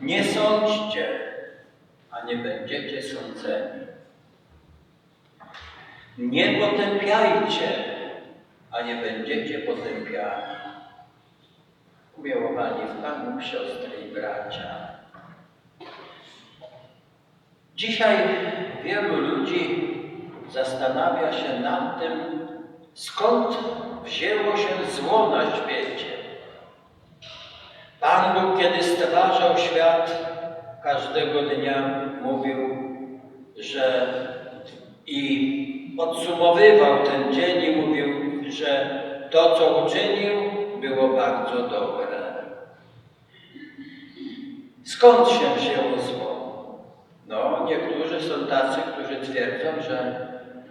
Nie sądźcie, a nie będziecie sądzeni. Nie potępiajcie, a nie będziecie potępiani. Umiłowani w Panu siostry i bracia. Dzisiaj wielu ludzi zastanawia się nad tym, skąd wzięło się zło na świecie. Pan Bóg, kiedy stwarzał świat, każdego dnia mówił, że i podsumowywał ten dzień i mówił, że to, co uczynił, było bardzo dobre. Skąd się wzięło zło? No, niektórzy są tacy, którzy twierdzą, że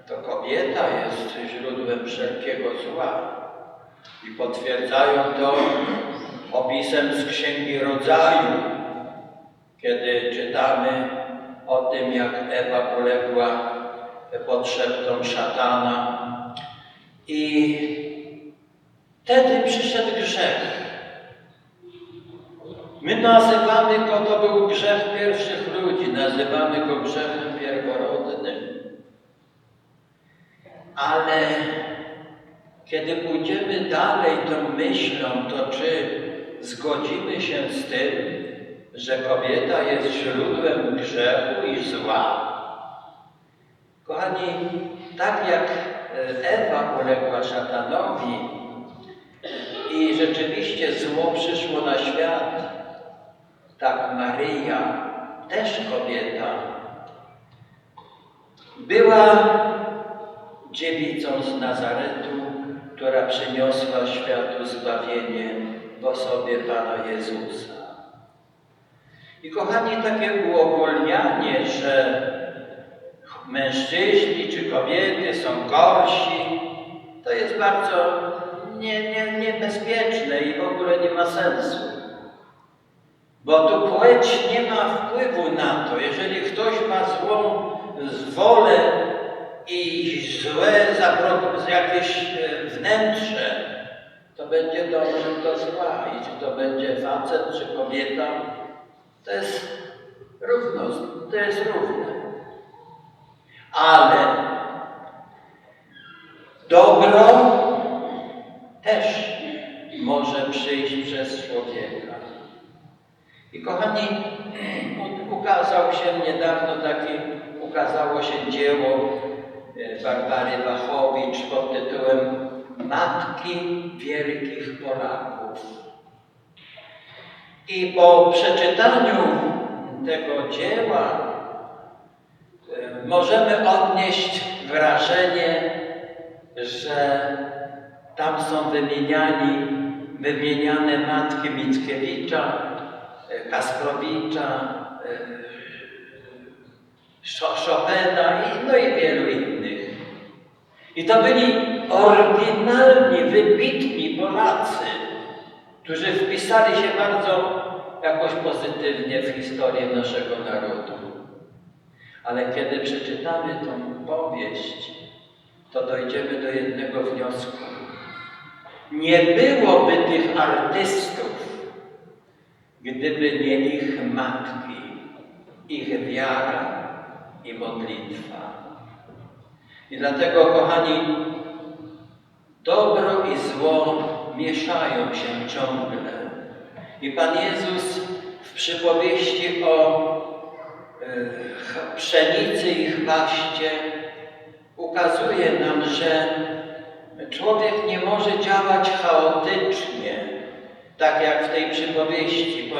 to kobieta jest źródłem wszelkiego zła. I potwierdzają to opisem z Księgi Rodzaju, kiedy czytamy o tym, jak Ewa uległa pod szeptom szatana. I wtedy przyszedł grzech. My nazywamy go, to był grzech pierwszych ludzi, nazywamy go grzechem pierworodnym. Ale kiedy pójdziemy dalej tą myślą, to czy zgodzimy się z tym, że kobieta jest źródłem grzechu i zła? Kochani, tak jak Ewa uległa szatanowi i rzeczywiście zło przyszło na świat, tak Maryja, też kobieta, była dziewicą z Nazaretu, która przyniosła światu zbawienie w osobie Pana Jezusa. I kochani, takie uogólnianie, że mężczyźni czy kobiety są gorsi, to jest bardzo nie, nie, niebezpieczne i w ogóle nie ma sensu. Bo tu płeć nie ma wpływu na to. Jeżeli ktoś ma złą wolę i złe jakieś e, wnętrze, to będzie dążył do zła. I czy to będzie facet, czy kobieta, to jest równo, to jest równe. Ale dobro też może przyjść przez człowieka. I kochani, ukazał się niedawno taki, ukazało się dzieło e, Barbary Wachowicz pod tytułem Matki Wielkich Polaków. I po przeczytaniu tego dzieła e, możemy odnieść wrażenie, że tam są wymieniani, wymieniane matki Mickiewicza, e, Kasprowicza, e, Chopina i, no i wielu innych. I to byli oryginalni, wybitni Polacy, którzy wpisali się bardzo jakoś pozytywnie w historię naszego narodu. Ale kiedy przeczytamy tą powieść, to dojdziemy do jednego wniosku. Nie byłoby tych artystów, gdyby nie ich matki, ich wiara i modlitwa. I dlatego, kochani, dobro i zło mieszają się ciągle. I Pan Jezus w przypowieści o e, pszenicy i chwaście ukazuje nam, że człowiek nie może działać chaotycznie, tak jak w tej przypowieści, bo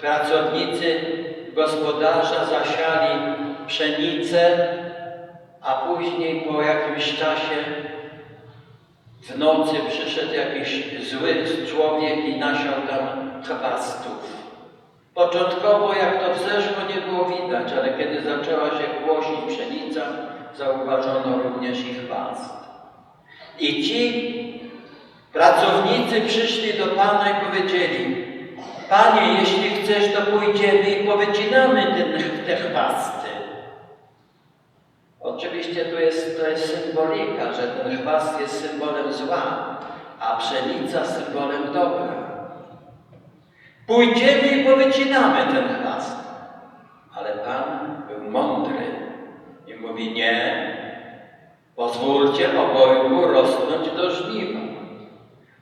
pracownicy gospodarza zasiali pszenicę, a później po jakimś czasie w nocy przyszedł jakiś zły człowiek i nasiał tam chwastów. Początkowo jak to wzeszło nie było widać, ale kiedy zaczęła się głosić pszenica, zauważono również ich chwast. I ci pracownicy przyszli do Pana i powiedzieli Panie, jeśli chcesz, to pójdziemy i powycinamy ten, te chwasty. Oczywiście tu jest, to jest symbolika, że ten chwast jest symbolem zła, a pszenica symbolem dobra. Pójdziemy i powycinamy ten chwast. Ale Pan był mądry i mówi nie, pozwólcie obojgu rosnąć do żniwa.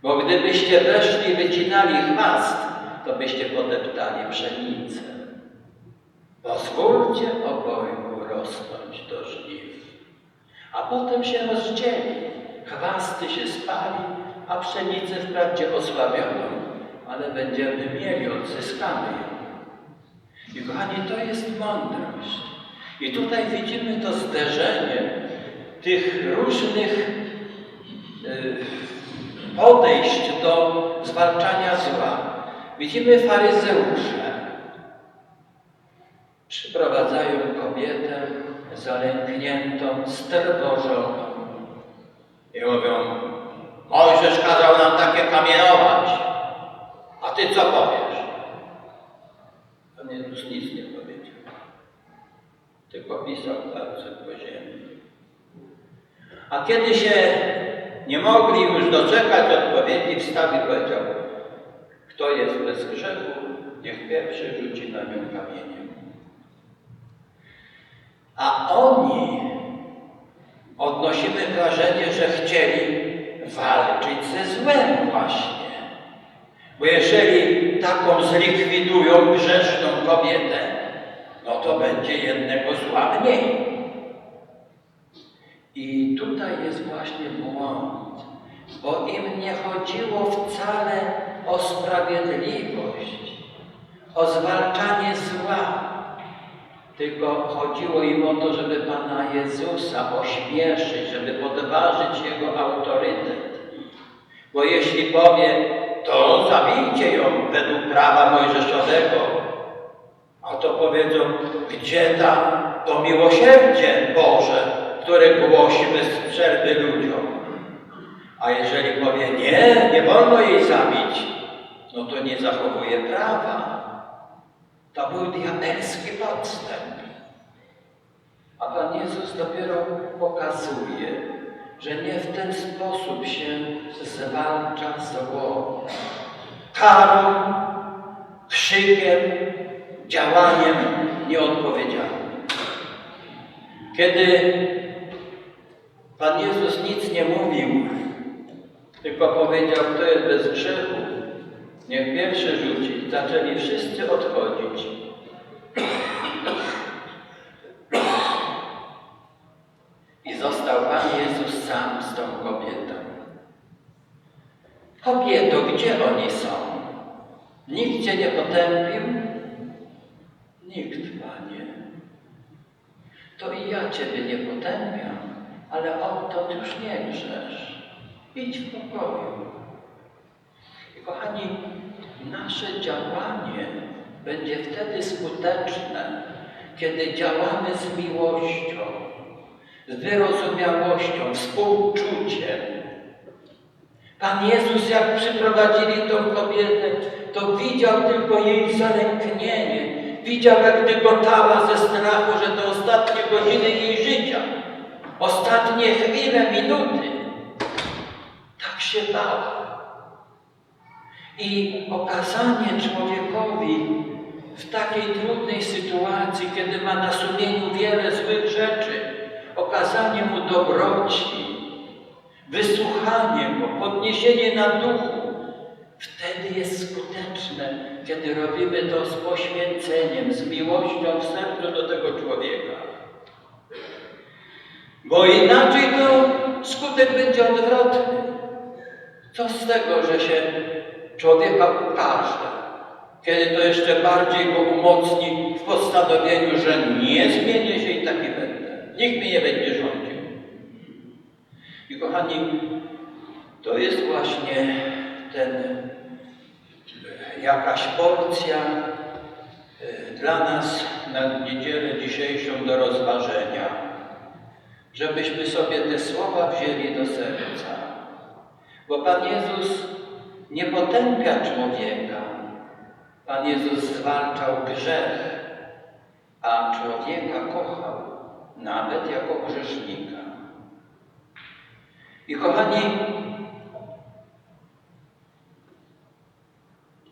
Bo gdybyście weszli wycinali chwast, to byście podeptali pszenicę. Pozwólcie obojgu rosnąć do żniw. A potem się rozdzieli. Chwasty się spali, a pszenicę wprawdzie osłabioną, ale będziemy mieli, odzyskamy ją. I kochani, to jest mądrość. I tutaj widzimy to zderzenie tych różnych y, podejść do zwalczania zła. Widzimy faryzeusze. Przyprowadzają zalękniętą, sterwożoną. I mówią, Mojżesz kazał nam takie kamienować, a ty co powiesz? Pan Jezus nic nie powiedział, tylko pisał palcem po ziemi. A kiedy się nie mogli już doczekać odpowiedzi, wstał i powiedział, kto jest bez grzechu, niech pierwszy rzuci na nią kamieniem. A oni odnosimy wrażenie, że chcieli walczyć ze złem właśnie. Bo jeżeli taką zlikwidują grzeszną kobietę, no to będzie jednego zła mniej. I tutaj jest właśnie błąd, bo im nie chodziło wcale o sprawiedliwość, o zwalczanie zła, tylko chodziło im o to, żeby Pana Jezusa ośmieszyć, żeby podważyć Jego autorytet. Bo jeśli powie, to zabijcie ją według prawa mojżeszowego, a to powiedzą, gdzie tam to miłosierdzie Boże, które głosi bez przerwy ludziom. A jeżeli powie, nie, nie wolno jej zabić, no to nie zachowuje prawa. To był diabelski podstęp. A Pan Jezus dopiero pokazuje, że nie w ten sposób się zwalcza zło. Karą, krzykiem, działaniem nieodpowiedzialnym. Kiedy Pan Jezus nic nie mówił, tylko powiedział, kto jest bez grzechu, niech pierwszy rzuci. Zaczęli wszyscy odchodzić. I został Pan Jezus sam z tą kobietą. Kobieto, gdzie oni są? Nikt Cię nie potępił? Nikt, Panie. To i ja Ciebie nie potępiam, ale odtąd już nie grzesz. Idź w pokoju. Kochani, nasze działanie będzie wtedy skuteczne, kiedy działamy z miłością, z wyrozumiałością, współczuciem. Pan Jezus, jak przyprowadzili tą kobietę, to widział tylko jej zalęknienie. Widział, jak dygotała ze strachu, że to ostatnie godziny jej życia, ostatnie chwile, minuty. Tak się bała. I okazanie człowiekowi w takiej trudnej sytuacji, kiedy ma na sumieniu wiele złych rzeczy, okazanie mu dobroci, wysłuchanie go, podniesienie na duchu, wtedy jest skuteczne, kiedy robimy to z poświęceniem, z miłością w sercu do tego człowieka. Bo inaczej to skutek będzie odwrotny. Co z tego, że się człowieka ukaże, kiedy to jeszcze bardziej go umocni w postanowieniu, że nie zmienię się i taki będę. Nikt mnie nie będzie rządził. I kochani, to jest właśnie ten jakaś porcja e, dla nas na niedzielę dzisiejszą do rozważenia, żebyśmy sobie te słowa wzięli do serca. Bo Pan Jezus nie potępia człowieka. Pan Jezus zwalczał grzech, a człowieka kochał, nawet jako grzesznika. I kochani,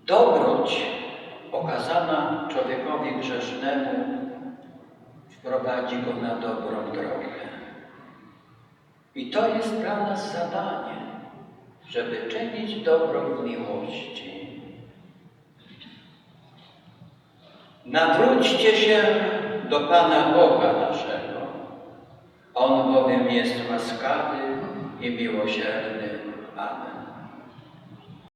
dobroć zakazana człowiekowi grzesznemu, wprowadzi go na dobrą drogę. I to jest dla nas zadanie, żeby czynić dobro w miłości. Nawróćcie się do Pana Boga naszego. On bowiem jest łaskawy i miłosierny. Amen.